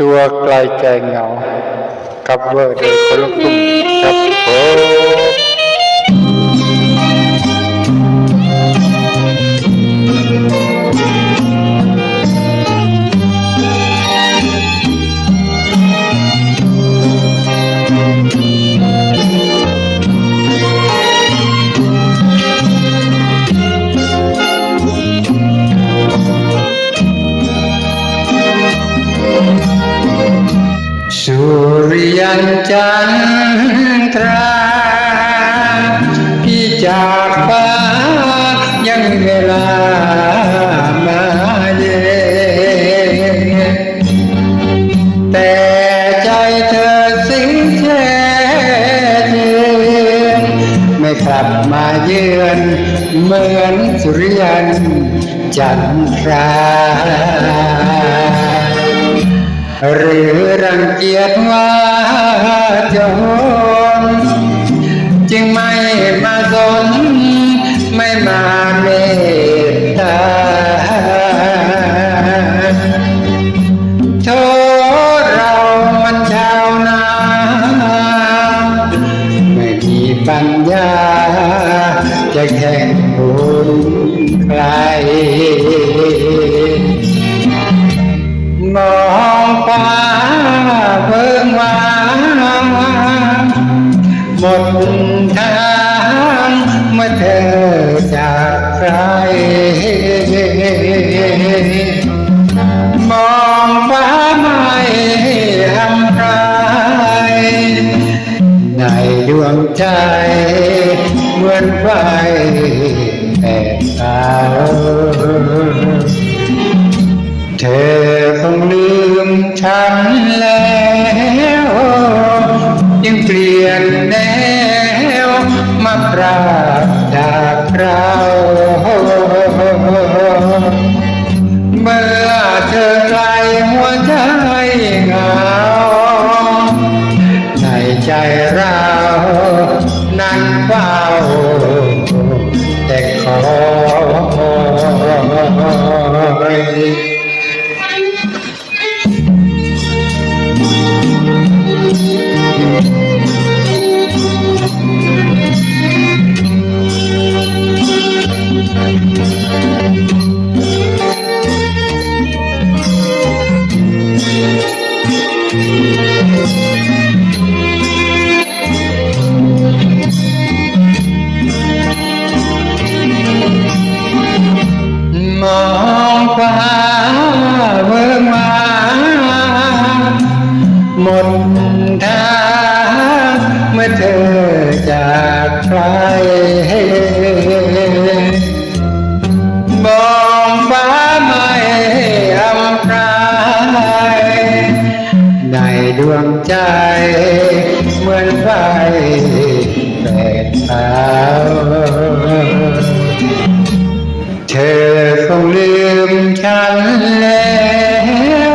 ตัวไกลใจเหงา กับเวอร์เดยคนลุกทุ่งครับผม สุริยันจันทราพี่จากฟ้ายังเวลามาเย็นแต่ใจเธอสิงแท้จริงไม่กลับมาเยือนเหมือนสุริยันจันทรา หรือรังเกียจว่าจนจึงไม่มาสน ไม่มาเมตตาโทษเรามันชาวนา ไม่มีปัญญาจะแข่งคุณใคร หมดทางเมื่อเธอจากใคร มองฟ้าไม่อำใคร ในดวงใจเหมือนไฟแอบตาเธอคงลืมฉันแล้วยังเปลี่ย ใจเรานั้นเฝ้าแต่ขอ องฟ้าเบิ่งมาหมดทางเมื่อเธอจากใครมองฟ้าไม่อำใครในดวงใจ แล้ว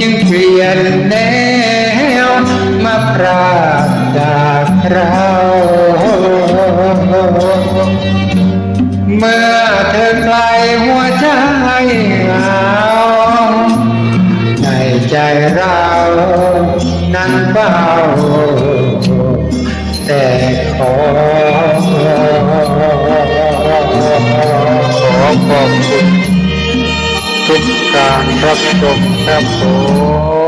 จึงเปลี่ยนแนวมาปราบจากเราเมื่อเธอไกลหัวใจเหงาในใจเรานั้นเฝ้าแต่ขอขอขอบคุณ ทุกการรับชมครับผม